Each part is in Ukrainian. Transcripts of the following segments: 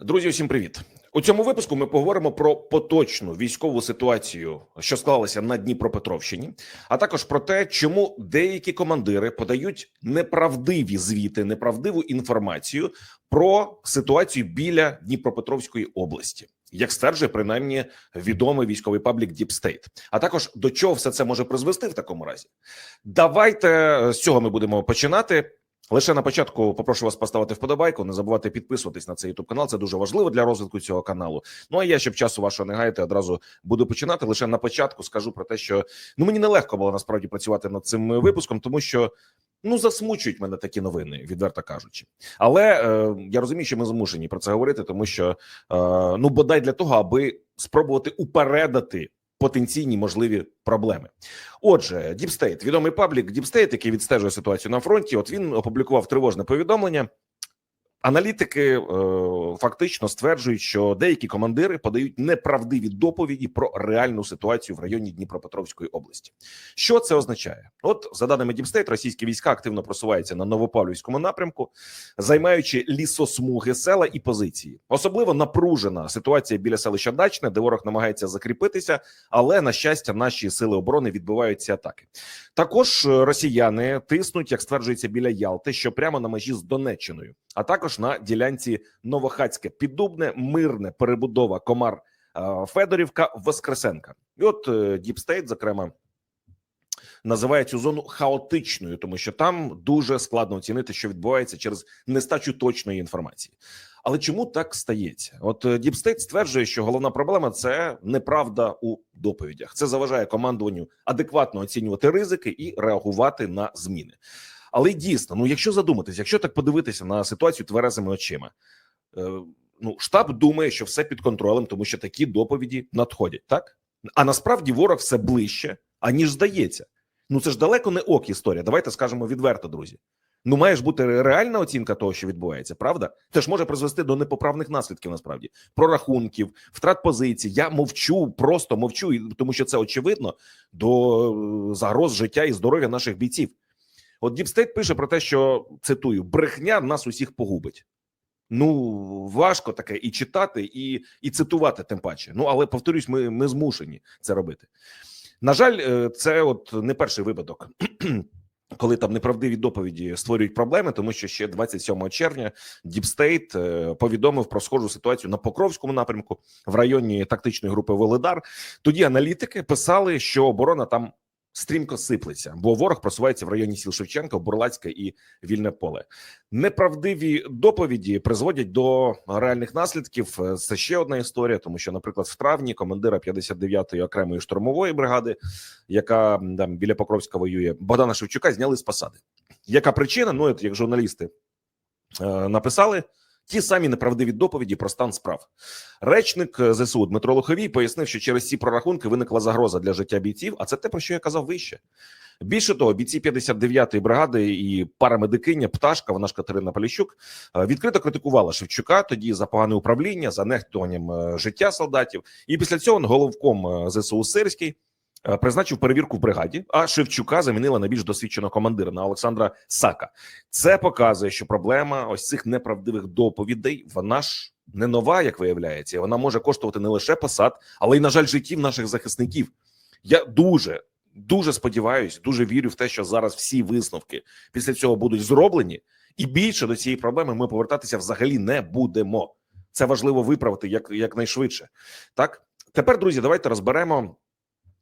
Друзі, усім привіт! У цьому випуску ми поговоримо про поточну військову ситуацію, що склалася на Дніпропетровщині, а також про те, чому деякі командири подають неправдиві звіти, неправдиву інформацію про ситуацію біля Дніпропетровської області, як стверджує принаймні відомий військовий паблік Deep State. А також до чого все це може призвести в такому разі. Давайте е, з цього ми будемо починати. Лише на початку попрошу вас поставити вподобайку. Не забувайте підписуватись на цей youtube канал. Це дуже важливо для розвитку цього каналу. Ну а я, щоб часу вашого не гаяти, одразу буду починати. Лише на початку скажу про те, що ну мені нелегко було насправді працювати над цим випуском, тому що ну засмучують мене такі новини, відверто кажучи. Але е, я розумію, що ми змушені про це говорити, тому що е, ну бодай для того, аби спробувати упередити потенційні можливі проблеми. Отже, Діпстейт, відомий паблік Діпстейт, який відстежує ситуацію на фронті. От він опублікував тривожне повідомлення. Аналітики е, фактично стверджують, що деякі командири подають неправдиві доповіді про реальну ситуацію в районі Дніпропетровської області. Що це означає? От за даними State, російські війська активно просуваються на Новопавлівському напрямку, займаючи лісосмуги, села і позиції. Особливо напружена ситуація біля селища Дачне, де ворог намагається закріпитися, але на щастя, наші сили оборони відбивають ці атаки. Також е, росіяни тиснуть, як стверджується, біля Ялти, що прямо на межі з Донеччиною, а також на ділянці Новохацьке, Піддубне, Мирне, Перебудова, Комар, е, Федорівка, Воскресенка. І от Діп Стейт, зокрема, називає цю зону хаотичною, тому що там дуже складно оцінити, що відбувається через нестачу точної інформації. Але чому так стається? От Deep State стверджує, що головна проблема це неправда у доповідях. Це заважає командуванню адекватно оцінювати ризики і реагувати на зміни. Але дійсно, ну якщо задуматись, якщо так подивитися на ситуацію тверезими очима, е, ну штаб думає, що все під контролем, тому що такі доповіді надходять, так а насправді ворог все ближче, аніж здається. Ну це ж далеко не ок історія. Давайте скажемо відверто, друзі. Ну, має ж бути реальна оцінка того, що відбувається, правда? Це ж може призвести до непоправних наслідків. Насправді прорахунків, втрат позицій. Я мовчу, просто мовчу, тому що це очевидно до е, загроз життя і здоров'я наших бійців. От Діпстейт пише про те, що цитую: брехня нас усіх погубить. Ну важко таке і читати, і, і цитувати, тим паче. Ну але повторюсь, ми, ми змушені це робити. На жаль, е, це от не перший випадок. Коли там неправдиві доповіді створюють проблеми, тому що ще 27 червня Діпстейт повідомив про схожу ситуацію на Покровському напрямку в районі тактичної групи Воледар. Тоді аналітики писали, що оборона там стрімко сиплеться, бо ворог просувається в районі сіл Шевченка, Бурлацьке і Вільне поле. Неправдиві доповіді призводять до реальних наслідків. Е, Це ще одна історія, тому що, наприклад, в травні командира 59-ї окремої штурмової бригади, яка там біля Покровська воює, Богдана Шевчука, зняли з посади. Яка причина? Ну, як журналісти е, написали. Ті самі неправдиві доповіді про стан справ. Речник е, ЗСУ Дмитро Луховій пояснив, що через ці прорахунки виникла загроза для життя бійців. А це те, про що я казав вище. Більше того, бійці 59-ї бригади і парамедикиня Пташка, вона ж Катерина Поліщук, е, відкрито критикувала Шевчука тоді за погане управління, за нехтуванням е, життя солдатів. І після цього головком ЗСУ Сирський призначив перевірку в бригаді. А Шевчука замінила на більш досвідченого командира на Олександра Сака. Це показує, що проблема ось цих неправдивих доповідей вона ж не нова, як виявляється. Вона може коштувати не лише посад, але й на жаль, життів наших захисників. Я дуже дуже сподіваюся, дуже вірю в те, що зараз всі висновки після цього будуть зроблені, і більше до цієї проблеми ми повертатися взагалі не будемо. Це важливо виправити як якнайшвидше. Так тепер, друзі, давайте розберемо.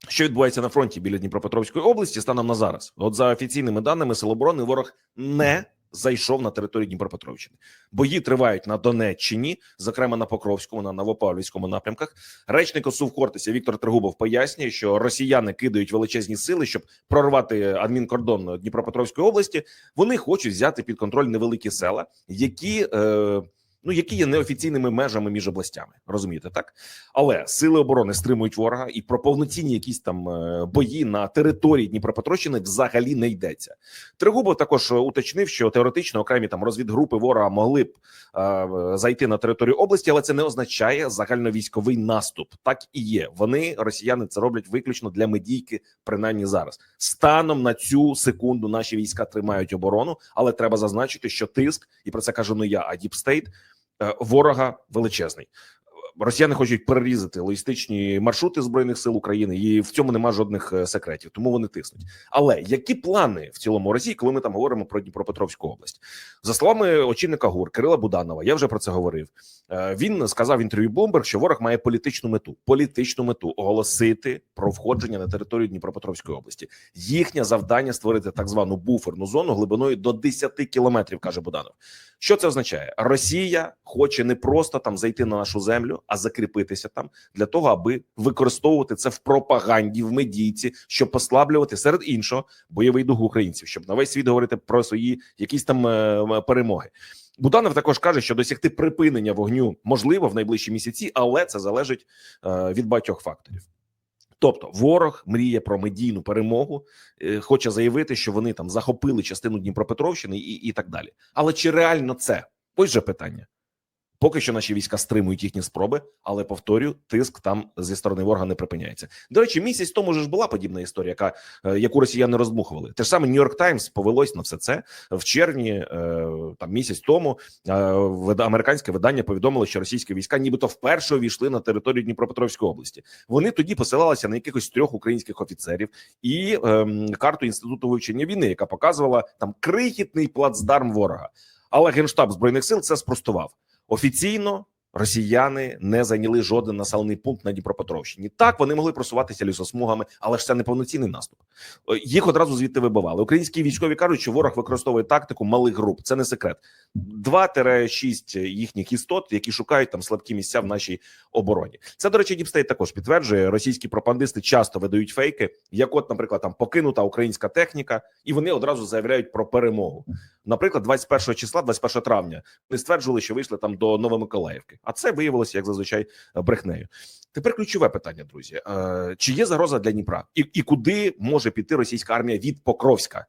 Що відбувається на фронті біля Дніпропетровської області станом на зараз? От за офіційними даними Сил оборони, ворог не зайшов на територію Дніпропетровщини. Бої тривають на Донеччині, зокрема на Покровському, на Новопавлівському напрямках. Речник ОСУ в Хортиця Віктор Тригубов пояснює, що росіяни кидають величезні сили, щоб прорвати адмінкордон Дніпропетровської області. Вони хочуть взяти під контроль невеликі села, які. Е, Ну, які є неофіційними межами між областями, розумієте, так? Але сили оборони стримують ворога, і про повноцінні якісь там е, бої на території Дніпропетровщини взагалі не йдеться. Тригубов також е, уточнив, що теоретично окремі там розвідгрупи ворога могли б е, зайти на територію області, але це не означає загальновійськовий наступ. Так і є. Вони росіяни це роблять виключно для медійки, принаймні зараз. Станом на цю секунду наші війська тримають оборону, але треба зазначити, що тиск, і про це кажу не я, а Діпстейт ворога величезний. Росіяни хочуть перерізати логістичні маршрути збройних сил України, і в цьому нема жодних е, секретів, тому вони тиснуть. Але які плани в цілому Росії, коли ми там говоримо про Дніпропетровську область? За словами очільника ГУР Кирила Буданова, я вже про це говорив. Е, Він сказав в інтерв'ю Bloomberg, що ворог має політичну мету політичну мету оголосити про входження на територію Дніпропетровської області. Їхнє завдання створити так звану буферну зону глибиною до 10 кілометрів, каже Буданов. Що це означає? Росія хоче не просто там зайти на нашу землю, а закріпитися там для того, аби використовувати це в пропаганді, в медійці, щоб послаблювати серед іншого бойовий дух українців, щоб на весь світ говорити про свої якісь там е, перемоги. Буданов також каже, що досягти припинення вогню можливо в найближчі місяці, але це залежить е, від багатьох факторів. Тобто, ворог мріє про медійну перемогу, е, хоче заявити, що вони там захопили частину Дніпропетровщини і, і так далі. Але чи реально це? Ось же питання. Поки що наші війська стримують їхні спроби, але повторю, тиск там зі сторони ворога не припиняється. До речі, місяць тому ж була подібна історія, яка е, яку росіяни роздмухували. Те ж саме Нью-Йорк Таймс повелось на все це в червні, е, там місяць тому. е, Американське видання повідомило, що російські війська, нібито вперше увійшли на територію Дніпропетровської області. Вони тоді посилалися на якихось трьох українських офіцерів і ем, карту інституту вивчення війни, яка показувала там крихітний плацдарм ворога. Але генштаб збройних сил це спростував. Офіційно росіяни не зайняли жоден населений пункт на Дніпропетровщині. Так вони могли просуватися лісосмугами, але ж це не повноцінний наступ. Їх одразу звідти вибивали. Українські військові кажуть, що ворог використовує тактику малих груп. Це не секрет. 2-6 їхніх істот, які шукають там слабкі місця в нашій обороні. Це до речі, Діпстейт також підтверджує. Російські пропагандисти часто видають фейки, як, от, наприклад, там покинута українська техніка, і вони одразу заявляють про перемогу. Наприклад, 21 числа, 21 травня, вони стверджували, що вийшли там до Новомиколаївки, а це виявилося як зазвичай брехнею. Тепер ключове питання, друзі: Е, чи є загроза для Дніпра, і, і куди може піти російська армія від Покровська?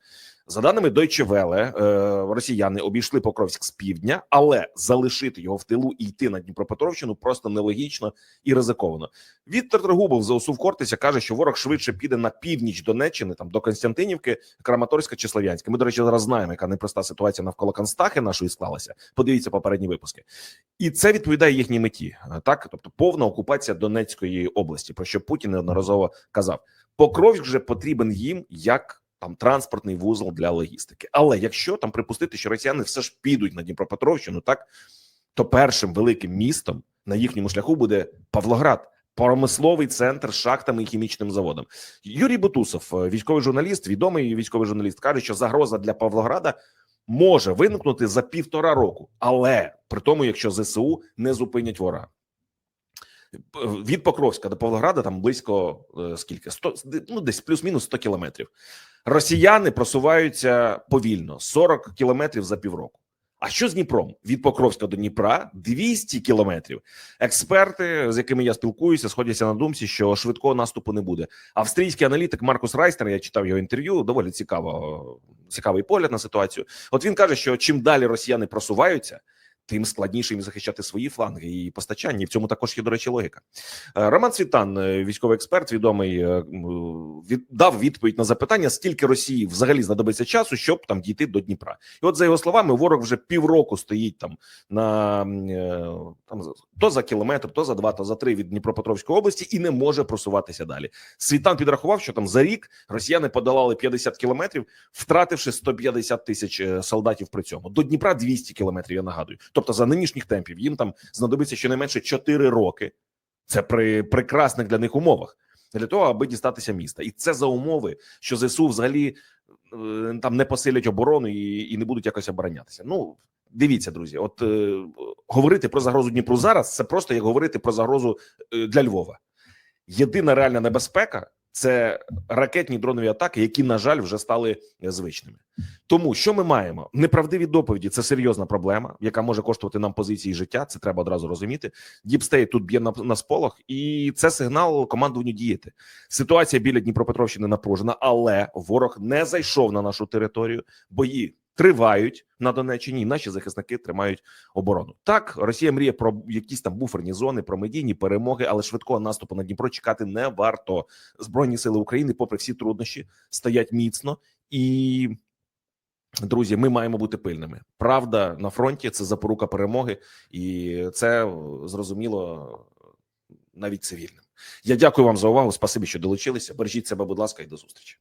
За даними Deutsche Welle, е, росіяни обійшли Покровськ з півдня, але залишити його в тилу і йти на Дніпропетровщину просто нелогічно і ризиковано. Віктор Трегубов за ОСУ Кортиця каже, що ворог швидше піде на північ Донеччини, там до Константинівки, Краматорська чи Слов'янська. Ми, до речі, зараз знаємо, яка непроста ситуація навколо Констахи нашої склалася. Подивіться попередні випуски, і це відповідає їхній меті. Е, Так, тобто повна окупація Донецької області, про що Путін неодноразово казав. Покровськ вже потрібен їм як там транспортний вузол для логістики. Але якщо там припустити, що росіяни все ж підуть на Дніпропетровщину, так то першим великим містом на їхньому шляху буде Павлоград. Промисловий центр з шахтами і хімічним заводом. Юрій Бутусов, е, військовий журналіст, відомий військовий журналіст, каже, що загроза для Павлограда може виникнути за півтора року, але при тому, якщо ЗСУ не зупинять ворога. Від Покровська до Павлограда там близько е, скільки 100, ну десь плюс-мінус 100 кілометрів. Росіяни просуваються повільно 40 кілометрів за півроку. А що з Дніпром? Від Покровська до Дніпра 200 кілометрів. Експерти, з якими я спілкуюся, сходяться на думці, що швидкого наступу не буде. Австрійський аналітик Маркус Райстер, я читав його інтерв'ю. Доволі цікаво, цікавий погляд на ситуацію. От він каже, що чим далі росіяни просуваються. Тим складніше їм захищати свої фланги і постачання. І в цьому також є, до речі, логіка. Е, Роман Цвітан, е, військовий експерт, відомий, е, від, дав відповідь на запитання, скільки Росії взагалі знадобиться часу, щоб там дійти до Дніпра. І от за його словами, ворог вже півроку стоїть там на там то за кілометр, то за два, то за три від Дніпропетровської області і не може просуватися далі. Світан підрахував, що там за рік росіяни подолали 50 кілометрів, втративши 150 тисяч солдатів при цьому. До Дніпра 200 кілометрів. Я нагадую. Тобто, за нинішніх темпів їм там знадобиться щонайменше 4 роки. Це при прекрасних для них умовах для того, аби дістатися міста, і це за умови, що ЗСУ взагалі е, там не посилять оборону і, і не будуть якось оборонятися. Ну дивіться, друзі, от е, говорити про загрозу Дніпру зараз це просто як говорити про загрозу е, для Львова. Єдина реальна небезпека це ракетні дронові атаки, які, на жаль, вже стали е, звичними. Тому що ми маємо неправдиві доповіді. Це серйозна проблема, яка може коштувати нам позиції життя. Це треба одразу розуміти. Діпстейт тут б'є на, на сполох, і це сигнал командуванню діяти. Ситуація біля Дніпропетровщини напружена, але ворог не зайшов на нашу територію. Бої тривають на Донеччині. і Наші захисники тримають оборону. Так, Росія мріє про якісь там буферні зони, про медійні перемоги, але швидкого наступу на Дніпро чекати не варто. Збройні сили України, попри всі труднощі, стоять міцно і Друзі, ми маємо бути пильними. Правда на фронті це запорука перемоги, і це е, зрозуміло навіть цивільним. Я дякую вам за увагу. Спасибі, що долучилися. Бережіть себе, будь ласка, і до зустрічі.